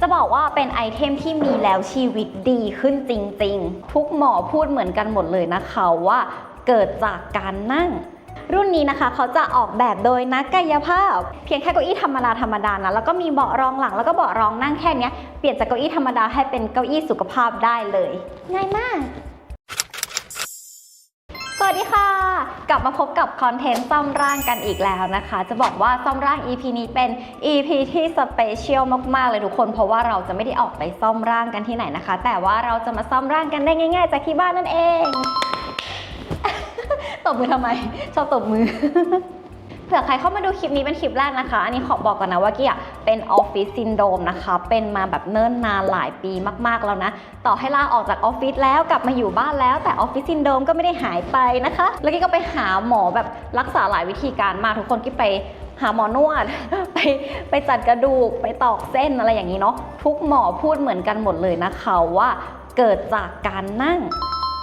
จะบอกว่าเป็นไอเทมที่มีแล้วชีวิตดีขึ้นจริงๆ ทุกหมอพูดเหมือนกันหมดเลยนะคะว่าเกิดจากการนั่ง รุ่นนี้นะคะเขาจะออกแบบโดยนักกายภาพ เพียงแค่เก้าอี้ธรรมดาธรรมดานะแล้วก็มีเบาะรองหลังแล้วก็เบาะรองนั่งแค่นี้เปลี่ยนจากเก้าอี้ธรรมดาให้เป็นเก้าอี้สุขภาพได้เลย ง่ายมาก วัสดีค่ะ กลับมาพบกับคอนเทนต์ซ่อมร่างกันอีกแล้วนะคะ จะบอกว่าซ่อมร่าง EP นี้เป็น EP ที่สเปเชียลมาก ๆ เลยทุกคน เพราะว่าเราจะไม่ได้ออกไปซ่อมร่างกันที่ไหนนะคะ แต่ว่าเราจะมาซ่อมร่างกันได้ง่าย ๆ จากที่บ้านนั่นเอง ตบมือทำไม ชอบตบมือ ผื่อใครเข้ามาดูคลิปนี้เป็นคลิปแรกนะคะ อันนี้ขอบอกก่อนนะว่ากี้อะเป็นออฟฟิศซินโดมนะคะ เป็นมาแบบเนิ่นนานหลายปีมากๆแล้วนะ ต่อให้ลาออกจากออฟฟิศแล้วกลับมาอยู่บ้านแล้ว แต่ออฟฟิศซินโดมก็ไม่ได้หายไปนะคะ แล้วกี้ก็ไปหาหมอแบบรักษาหลายวิธีการมาทุกคนกี้ไปหาหมอนวด ไปไปจัดกระดูกไปตอกเส้นอะไรอย่างนี้เนาะทุกหมอพูดเหมือนกันหมดเลยนะคะว่าเกิดจากการนั่ง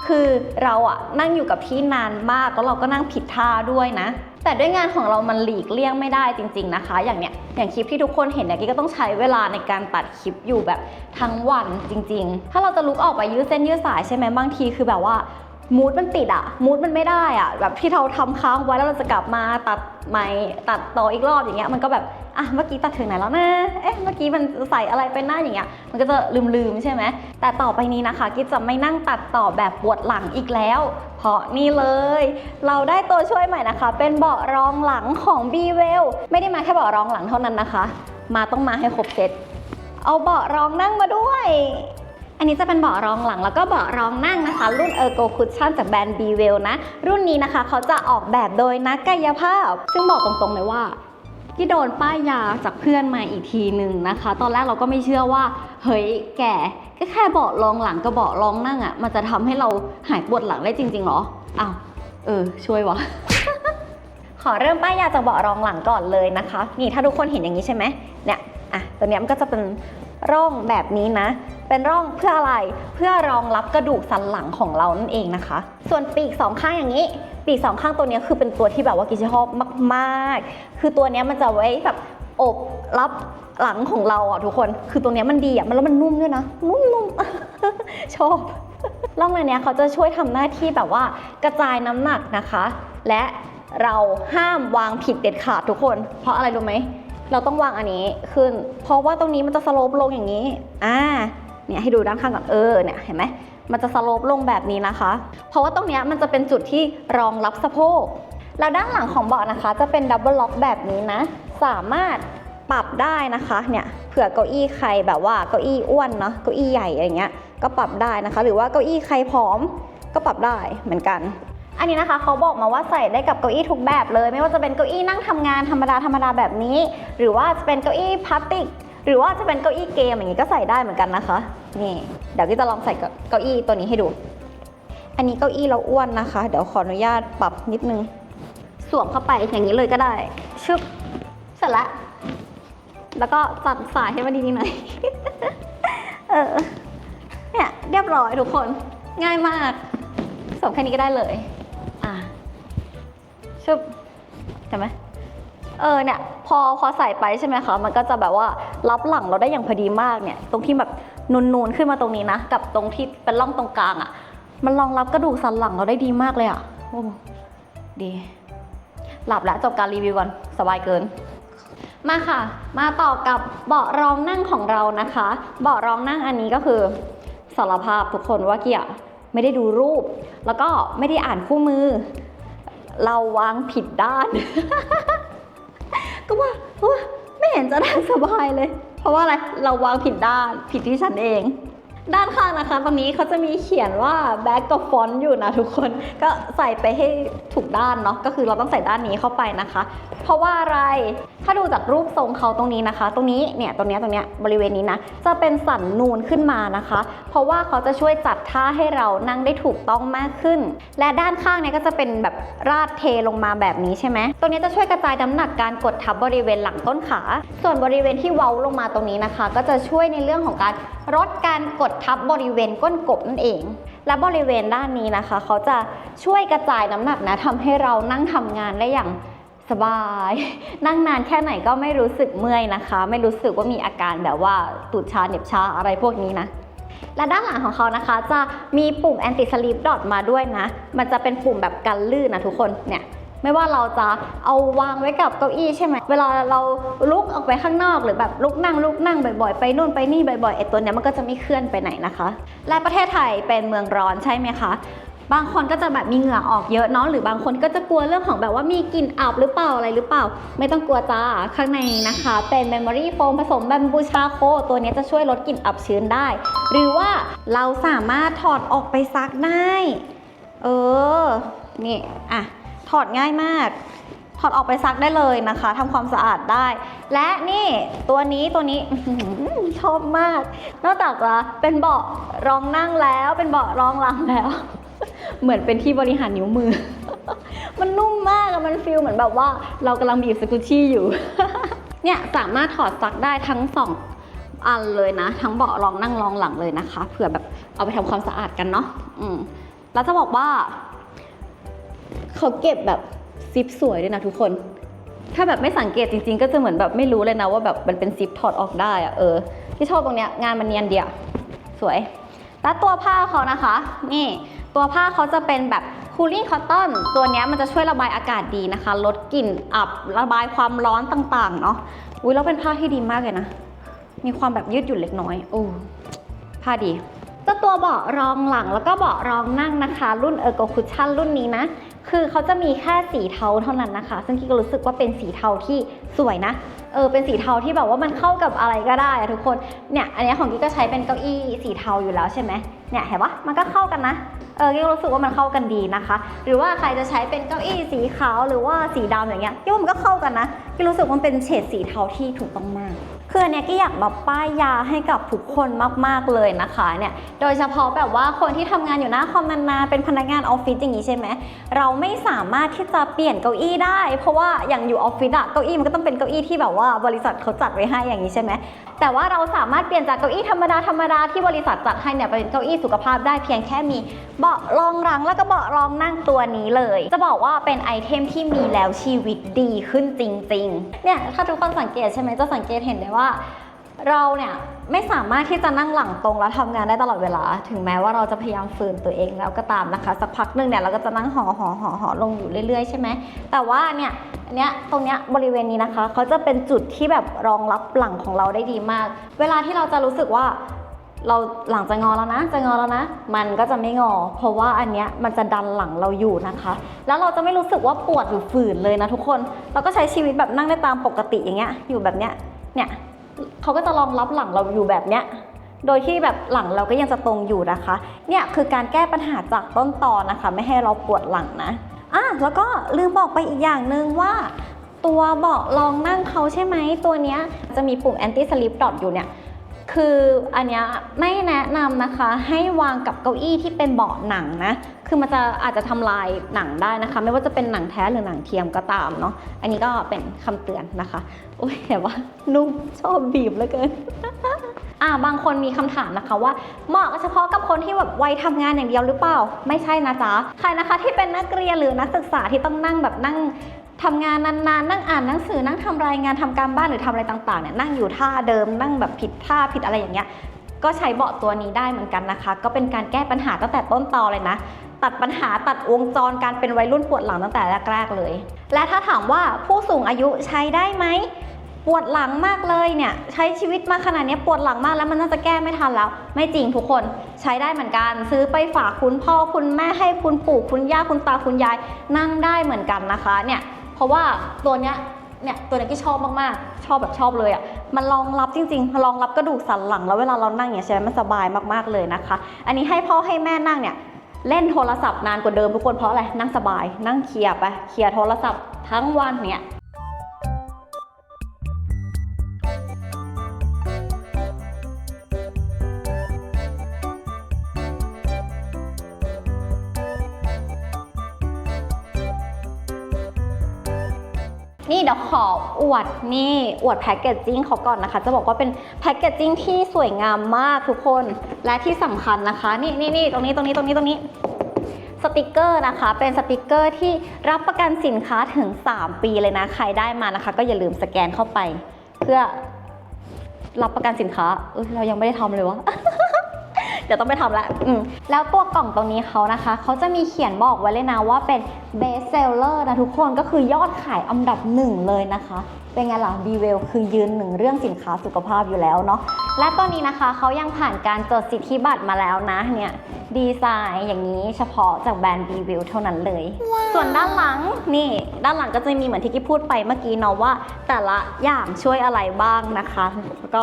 คือเราอะนั่งอยู่กับที่นานมากแล้วเราก็นั่งผิดท่าด้วยนะ แต่ด้วยงานของเรามันหลีกเลี่ยงไม่ได้จริง ๆนะคะ อย่างเนี้ยอย่างคลิปที่ทุกคนเห็นเนี่ยกี้ก็ต้องใช้เวลาในการตัดคลิปอยู่แบบทั้งวันจริง ๆ ถ้าเราจะลุกออกไปยืดเส้นยืดสายใช่ไหมบางทีคือแบบว่า มูดมันติดอะมูดมันไม่ได้อะแบบที่เราทำค้างไว้แล้วเราจะกลับมาตัดใหม่ตัดต่ออีกรอบอย่างเงี้ยมันก็แบบอะเมื่อกี้ตัดถึงไหนแล้วนะเอ๊ะเมื่อกี้มันใส่อะไรไปหน้าอย่างเงี้ยมันก็จะลืมๆใช่ไหมแต่ต่อไปนี้นะคะกิ๊จะไม่นั่งตัดต่อแบบปวดหลังอีกแล้ว เพราะนี่เลย เราได้ตัวช่วยใหม่นะคะ เป็นเบาะรองหลังของ b w e l l ไม่ได้มาแค่เบาะรองหลังเท่านั้นนะคะ มาต้องมาให้ครบเซตเอาเบาะรองนั่งมาด้วย อันนี้จะเป็นเบาะรองหลังแล้วก็เบาะรองนั่งนะคะ รุ่น Ergo Cushion จากแบรนด์ b w e l l นะ รุ่นนี้นะคะเขาจะออกแบบโดยนักกายภาพ ซึ่งบอกตรงๆเลยว่าที่โดนป้ายยาจากเพื่อนมาอีกทีหนึ่งนะคะ ตอนแรกเราก็ไม่เชื่อว่า เฮ้ยแกก็แค่เบาะรองหลังกับเบาะรองนั่งอะ่ะ มันจะทำให้เราหายปวดหลังได้จริงๆหรออ้าวเออ ช่วยวะขอเริ่มป้ายยาจากเบาะรองหลังก่อนเลยนะคะ นี่ถ้าทุกคนเห็นอย่างนี้ใช่ไหมเนี่ยอะตัวนี้มันก็จะเป็น ร่องแบบนี้นะ เป็นร่องเพื่ออะไร เพื่อรองรับกระดูกสันหลังของเรานั่นเองนะคะ ส่วนปีกสองข้างอย่างนี้ ปีกสองข้างตัวนี้คือเป็นตัวที่แบบว่ากิจชอบมาก ๆ คือตัวนี้มันจะไว้แบบอบรับหลังของเราอะทุกคน คือตัวนี้มันดีอะ มันแล้วมันนุ่มด้วยนะ นุ่มๆ ชอบร่องอันเนี้ยเขาจะช่วยทำหน้าที่แบบว่ากระจายน้ำหนักนะคะ และเราห้ามวางผิดเด็ดขาดทุกคน เพราะอะไรรู้ไหม เราต้องวางอันนี้ขึ้น เพราะว่าตรงนี้มันจะสโลปลงอย่างนี้ อ่า เนี่ยให้ดูด้านข้างก่อนเออ เนี่ยเห็นไหม มันจะสโลปลงแบบนี้นะคะ เพราะว่าตรงนี้มันจะเป็นจุดที่รองรับสะโพก แล้วด้านหลังของเบาะนะคะ จะเป็นดับเบิลล็อกแบบนี้นะ สามารถปรับได้นะคะ เนี่ย เผื่อเก้าอี้ใครแบบว่าเก้าอี้อ้วนเนาะ เก้าอี้ใหญ่อะไรเงี้ย ก็ปรับได้นะคะ หรือว่าเก้าอี้ใครผอม ก็ปรับได้เหมือนกัน อันนี้นะคะเขาบอกมาว่าใส่ได้กับเก้าอี้ทุกแบบเลย ไม่ว่าจะเป็นเก้าอี้นั่งทำงานธรรมดาธรรมดาแบบนี้ หรือว่าจะเป็นเก้าอี้พลาสติก หรือว่าจะเป็นเก้าอี้เกมอย่างนี้ก็ใส่ได้เหมือนกันนะคะ นี่ เดี๋ยวก็จะลองใส่เก้าอี้ตัวนี้ให้ดู อันนี้เก้าอี้เราอ้วนนะคะ เดี๋ยวขออนุญาตปรับนิดนึง สวมเข้าไปอย่างนี้เลยก็ได้ ชึบเสร็จแล้วแล้วก็จัดสายให้มันดีๆหน่อย เออ เนี่ยเรียบร้อยทุกคน ง่ายมากสวมแค่นี้ก็ได้เลย ชึบเห็นไหมเออเนี่ยพอพอใส่ไปใช่ไหมคะ มันก็จะแบบว่ารับหลังเราได้อย่างพอดีมากเนี่ย ตรงที่แบบนูนๆขึ้นมาตรงนี้นะ กับตรงที่เป็นร่องตรงกลางอะ่ะ มันรองรับกระดูกสันหลังเราได้ดีมากเลยอะ่ะโอ้ดี หลับแล้วจบการรีวิวก่อนสบายเกิน มาค่ะ มาต่อกับเบาะรองนั่งของเรานะคะ เบาะรองนั่งอันนี้ก็คือสารภาพทุกคนว่าเกียไม่ได้ดูรูป แล้วก็ไม่ได้อ่านคู่มือ เราวางผิดด้าน ก็ว่าไม่เห็นจะได้สบายเลย เพราะว่าอะไรเราวางผิดด้านผิดที่ฉันเอง ด้านข้างนะคะ ตรงนี้เขาจะมีเขียนว่าแบ็กกับฟอนต์อยู่นะทุกคนก็ใส่ไปให้ถูกด้านเนาะก็คือเราต้องใส่ด้านนี้เข้าไปนะคะ เพราะว่าอะไรถ้าดูจากรูปทรงเขาตรงนี้นะคะ ตรงนี้เนี่ยตรงเนี้ยตรงเนี้ยบริเวณนี้นะจะเป็นสันนูนขึ้นมานะคะ เพราะว่าเขาจะช่วยจัดท่าให้เรานั่งได้ถูกต้องมากขึ้น และด้านข้างเนี่ยก็จะเป็นแบบราดเทลงมาแบบนี้ใช่ไหมตรงนี้จะช่วยกระจายน้ำหนักการกดทับบริเวณหลังต้นขา ส่วนบริเวณที่เว้าลงมาตรงนี้นะคะ ก็จะช่วยในเรื่องของการลดการกดทับบริเวณก้นกบนั่นเอง และบริเวณด้านนี้นะคะ เขาจะช่วยกระจายน้ำหนักนะทำให้เรานั่งทำงานได้อย่างสบาย นั่งนานแค่ไหนก็ไม่รู้สึกเมื่อยนะคะ ไม่รู้สึกว่ามีอาการแบบว่าตูดชาเหน็บชาอะไรพวกนี้นะและด้านหลังของเขานะคะ จะมีปุ่ม anti slip dot มาด้วยนะ มันจะเป็นปุ่มแบบกันลื่นนะทุกคนเนี่ย ไม่ว่าเราจะเอาวางไว้กับเก้าอี้ใช่ไหม เวลาเราลุกออกไปข้างนอกหรือแบบลุกนั่งลุกนั่งบ่อยๆ ไปนู่นไปนี่บ่อยๆไอ้ตัวเนี้ยมันก็จะไม่เคลื่อนไปไหนนะคะ และประเทศไทยเป็นเมืองร้อนใช่ไหมคะ บางคนก็จะแบบมีเหงื่อออกเยอะเนาะหรือบางคนก็จะกลัวเรื่องของแบบว่ามีกลิ่นอับหรือเปล่าอะไรหรือเปล่า ไม่ต้องกลัวจ้าข้างในนะคะ เป็น Memory Foam ผสมแบมบูชาโค ตัวนี้จะช่วยลดกลิ่นอับชื้นได้ หรือว่าเราสามารถถอดออกไปซักได้ เออนี่อะ ถอดง่ายมาก ถอดออกไปซักได้เลยนะคะทำความสะอาดได้ และนี่ตัวนี้ตัวนี้ชอบมาก นอกจากจะเป็นเบาะรองนั่งแล้ว เป็นเบาะรองหลังแล้ว เหมือนเป็นที่บริหารนิ้วมือ มันนุ่มมากอะมันฟีลเหมือนแบบว่า เรากำลังบีบสกุชชี่อยู่ เนี่ยสามารถถอดซักได้ทั้งสองอันเลยนะ ทั้งเบาะรองนั่งรองหลังเลยนะคะเผื่อแบบเอาไปทำความสะอาดกันเนาะอืมแล้วจะบอกว่า เขาเก็บแบบซิปสวยด้วยนะทุกคน ถ้าแบบไม่สังเกตจริง ๆ ก็จะเหมือนแบบไม่รู้เลยนะว่าแบบมันเป็นซิปถอดออกได้อะเออ ที่ชอบตรงเนี้ยงานมันเนียนเดียวสวย แล้วตัวผ้าเขานะคะ นี่ ตัวผ้าเขาจะเป็นแบบ cooling cotton ตัวนี้มันจะช่วยระบายอากาศดีนะคะ ลดกลิ่นอับระบายความร้อนต่างๆ เนาะอุ้ยแล้วเป็นผ้าที่ดีมากเลยนะ มีความแบบยืดหยุ่นเล็กน้อยโอ้ผ้าดี จ้าตัวเบาะรองหลังแล้วก็เบาะรองนั่งนะคะ รุ่นเออร์โกคุชชั่นรุ่นนี้นะ คือเขาจะมีแค่สีเทาเท่านั้นนะคะ ซึ่งกิ๊กก็รู้สึกว่าเป็นสีเทาที่สวยนะเออเป็นสีเทาที่แบบว่ามันเข้ากับอะไรก็ได้ทุกคนเนี่ยอันนี้ของกิ๊กก็ใช้เป็นเก้าอี้สีเทาอยู่แล้วใช่ไหมเนี่ยเห็นปะมันก็เข้ากันนะเออกิ๊กก็รู้สึกว่ามันเข้ากันดีนะคะ หรือว่าใครจะใช้เป็นเก้าอี้สีขาวหรือว่าสีดำอย่างเงี้ยกิ๊กว่ามันก็เข้ากันนะ กิ๊กรู้สึกว่ามันเป็นเฉดสีเทาที่ถูกต้องมาก คืออันเนี้ยกิ๊กอยากมาป้ายยาให้กับทุกคนมากๆเลยนะคะเนี่ย โดยเฉพาะแบบว่าคนที่ทำงานอยู่หน้าคอมนานๆเป็นพนักงานออฟฟิศอย่างนี้ใช่ไหม เราไม่สามารถที่จะเปลี่ยนเก้าอี้ได้ เพราะว่าอย่างอยู่ออฟฟิศอะเก้าอี้มันก็ต้องเป็นเก้าอี้ที่แบบว่าบริษัทเขาจัดไว้ให้อย่างนี้ใช่ไหม แต่ว่าเราสามารถเปลี่ยนจากเก้าอี้ธรรมดาธรรมดาที่บริษัทจัดให้เนี่ยเป็นเก้าอี้สุขภาพได้เพียงแค่มีเบาะรองหลังแล้วก็เบาะรองนั่งตัวนี้เลย จะบอกว่าเป็นไอเทมที่มีแล้วชีวิตดีขึ้นจริงๆเนี่ยถ้าทุกคนสังเกตใช่ไหมจะสังเกตเห็นได้ว่า เราเนี่ยไม่สามารถที่จะนั่งหลังตรงแล้วทำงานได้ตลอดเวลา ถึงแม้ว่าเราจะพยายามฝืนตัวเองแล้วก็ตามนะคะ สักพักหนึ่งเนี่ยเราก็จะนั่งห่อห่อห่อห่อลงอยู่เรื่อยๆใช่ไหมแต่ว่าเนี่ยอันเนี้ยตรงเนี้ยบริเวณนี้นะคะเขาจะเป็นจุดที่แบบรองรับหลังของเราได้ดีมาก เวลาที่เราจะรู้สึกว่า เราหลังจะงอแล้วนะ จะงอแล้วนะ มันก็จะไม่งอ เพราะว่าอันเนี้ยมันจะดันหลังเราอยู่นะคะ แล้วเราจะไม่รู้สึกว่าปวดหรือฝืนเลยนะทุกคน เราก็ใช้ชีวิตแบบนั่งได้ตามปกติอย่างเงี้ย อยู่แบบเนี้ย เนี่ยเขาก็จะรองรับหลังเราอยู่แบบเนี้ย โดยที่แบบหลังเราก็ยังจะตรงอยู่นะคะ เนี่ยคือการแก้ปัญหาจากต้นตอนะคะ ไม่ให้เราปวดหลังนะอะแล้วก็ลืมบอกไปอีกอย่างหนึ่งว่าตัวเบาะรองนั่งเขาใช่ไหมตัวเนี้ยจะมีปุ่ม anti slip dot อยู่เนี่ย คืออันเนี้ยไม่แนะนำนะคะ ให้วางกับเก้าอี้ที่เป็นเบาะหนังนะ คือมันจะอาจจะทำลายหนังได้นะคะ ไม่ว่าจะเป็นหนังแท้หรือหนังเทียมก็ตามเนาะ อันนี้ก็เป็นคำเตือนนะคะโอ้ยแต่ว่านุ่มชอบบีบเหลือเกินอ่าบางคนมีคำถามนะคะว่าเหมาะเฉพาะกับคนที่แบบวัยทำงานอย่างเดียวหรือเปล่า ไม่ใช่นะจ๊ะ ใครนะคะที่เป็นนักเรียนหรือนักศึกษาที่ต้องนั่งแบบนั่ง ทำงานนานๆ นั่งอ่านหนังสือนั่งทำรายงานทำการบ้านหรือทำอะไรต่างๆเนี่ยนั่งอยู่ท่าเดิมนั่งแบบผิดท่าผิดอะไรอย่างเงี้ยก็ใช้เบาะตัวนี้ได้เหมือนกันนะคะ ก็เป็นการแก้ปัญหาตั้งแต่ต้นตอเลยนะ ตัดปัญหาตัดวงจรการเป็นวัยรุ่นปวดหลังตั้งแต่แรกๆเลย และถ้าถามว่าผู้สูงอายุใช้ได้ไหมปวดหลังมากเลยเนี่ยใช้ชีวิตมาขนาดนี้ปวดหลังมากแล้วมันน่าจะแก้ไม่ทันแล้ว ไม่จริงทุกคนใช้ได้เหมือนกัน ซื้อไปฝากคุณพ่อคุณแม่ให้คุณปู่คุณย่าคุณตาคุณยายนั่งได้เหมือนกันนะคะเนี่ย เพราะว่าตัวเนี้ยเนี่ยตัวนี้ที่ชอบมากๆ ชอบแบบชอบเลยอะ่ะ มันรองรับจริงๆรองรับกระดูกสันหลังแล้วเวลาเรานั่งเนี่ยใช่ไหมมันสบายมากๆเลยนะคะ อันนี้ให้พ่อให้แม่นั่งเนี่ยเล่นโทรศัพท์นานกว่าเดิมทุกคนเพราะอะไรนั่งสบาย นั่งเคลียร์ไปเคลียร์โทรศัพท์ทั้งวันเนี่ย นี่เดี๋ยวขออวดนี่อวดแพ็กเกจจิ้งเขาก่อนนะคะ จะบอกว่าเป็นแพ็กเกจจิ้งที่สวยงามมากทุกคน และที่สำคัญนะคะ นี่นี่นี่ตรงนี้ตรงนี้ตรงนี้ตรงนี้สติกเกอร์นะคะ เป็นสติกเกอร์ที่รับประกันสินค้าถึง 3 ปีเลยนะ ใครได้มานะคะ ก็อย่าลืมสแกนเข้าไป เพื่อรับประกันสินค้า เรายังไม่ได้ทำเลยวะ เดี๋ยวต้องไปทำละอืมแล้วตัวกล่องตรงนี้เขานะคะ เขาจะมีเขียนบอกไว้เลยนะว่าเป็น best seller นะทุกคนก็คือยอดขายอันดับหนึ่งเลยนะคะ เป็นไงล่ะ b ีเวลคือยืนหนึ่งเรื่องสินค้าสุขภาพอยู่แล้วเนาะและตอนนี้นะคะเขายังผ่านการจดสิทธิบัตรมาแล้วนะเนี่ยดีไซน์อย่างนี้เฉพาะจากแบรนด์ b ีเวลเท่านั้นเลย ส่วนด้านหลังนี่ด้านหลังก็จะมีเหมือนที่กิ๊บพูดไปเมื่อกี้เนาะว่า แต่ละอย่างช่วยอะไรบ้างนะคะแล้วก็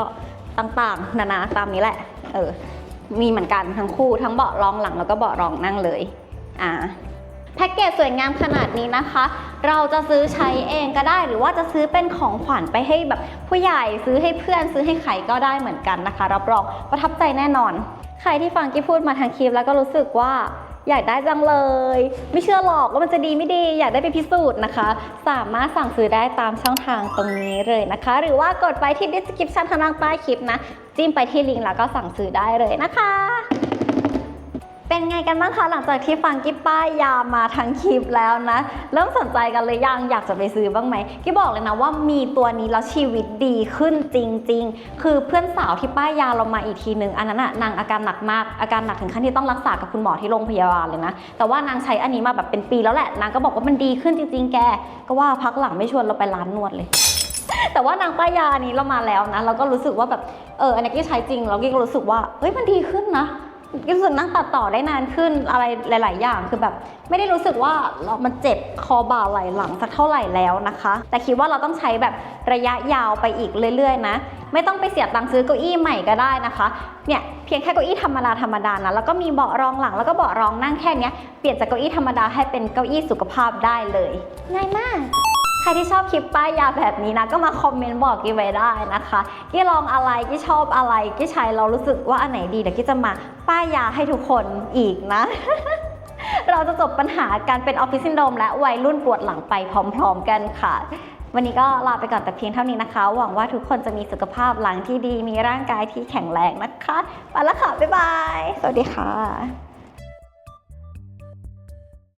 ต่างๆ นานาตามนี้แหละ เออ มีเหมือนกันทั้งคู่ทั้งเบาะรองหลังแล้วก็เบาะรองนั่งเลยอ่าแพ็กเกจสวยงามขนาดนี้นะคะ เราจะซื้อใช้เองก็ได้ หรือว่าจะซื้อเป็นของขวัญไปให้แบบผู้ใหญ่ซื้อให้เพื่อนซื้อให้ใครก็ได้เหมือนกันนะคะ รับรองประทับใจแน่นอน ใครที่ฟังกี้พูดมาทางคลิปแล้วก็รู้สึกว่า อยากได้จังเลย ไม่เชื่อหรอกว่ามันจะดีไม่ดี อยากได้ไปพิสูจน์นะคะ สามารถสั่งซื้อได้ตามช่องทางตรงนี้เลยนะคะ หรือว่ากดไปที่ description ทางล่างใต้คลิปนะ จิ้มไปที่ลิงก์แล้วก็สั่งซื้อได้เลยนะคะ เป็นไงกันบ้างคะหลังจากที่ฟังกิ๊บป้ายยามาทั้งคลิปแล้วนะ เริ่มสนใจกันเลยยังอยากจะไปซื้อบ้างไหมกิ๊บบอกเลยนะว่ามีตัวนี้แล้วชีวิตดีขึ้นจริง ๆ คือเพื่อนสาวที่ป้ายยาเรามาอีกทีหนึ่งอันนั้นน่ะนางอาการหนักมากอาการหนักถึงขั้นที่ต้องรักษากับคุณหมอที่โรงพยาบาลเลยนะ แต่ว่านางใช้อันนี้มาแบบเป็นปีแล้วแหละนางก็บอกว่ามันดีขึ้นจริง ๆ แก ก็ว่าพักหลังไม่ชวนเราไปร้านนวดเลยแต่ว่านางป้ายยานี้เรามาแล้วนะ เราก็รู้สึกว่าแบบเอออันนี้กี้ใช้จริงแล้วกี้ก็รู้สึกว่าเฮ้ยมันดีขึ้นนะ รู้สึกนั่งตัดต่อได้นานขึ้นอะไรหลาย ๆ อย่างคือแบบ ไม่ได้รู้สึกว่าเรามันเจ็บคอบ่าไหล่หลังสักเท่าไหร่แล้วนะคะ แต่คิดว่าเราต้องใช้แบบระยะยาวไปอีกเรื่อย ๆ นะ ไม่ต้องไปเสียตังค์ซื้อเก้าอี้ใหม่ก็ได้นะคะเนี่ยเพียงแค่เก้าอี้ธรรมดาธรรมดานะแล้วก็มีเบาะรองหลังแล้วก็เบาะรองนั่งแค่นี้เปลี่ยนจากเก้าอี้ธรรมดาให้เป็นเก้าอี้สุขภาพได้เลยง่ายมาก ใครที่ชอบคลิปป้ายยาแบบนี้นะก็มาคอมเมนต์บอกกี้ไว้ได้นะคะกี้ลองอะไรกี้ชอบอะไรกี้ใช้เรารู้สึกว่าอันไหนดีเดี๋ยวกี้จะมาป้ายยาให้ทุกคนอีกนะเราจะจบปัญหาการเป็นออฟฟิศซินโดมและวัยรุ่นปวดหลังไปพร้อม ๆ กันค่ะ วันนี้ก็ลาไปก่อนแต่เพียงเท่านี้นะคะ หวังว่าทุกคนจะมีสุขภาพหลังที่ดี มีร่างกายที่แข็งแรงนะคะ ไปแล้วค่ะ บ๊ายบาย สวัสดีค่ะ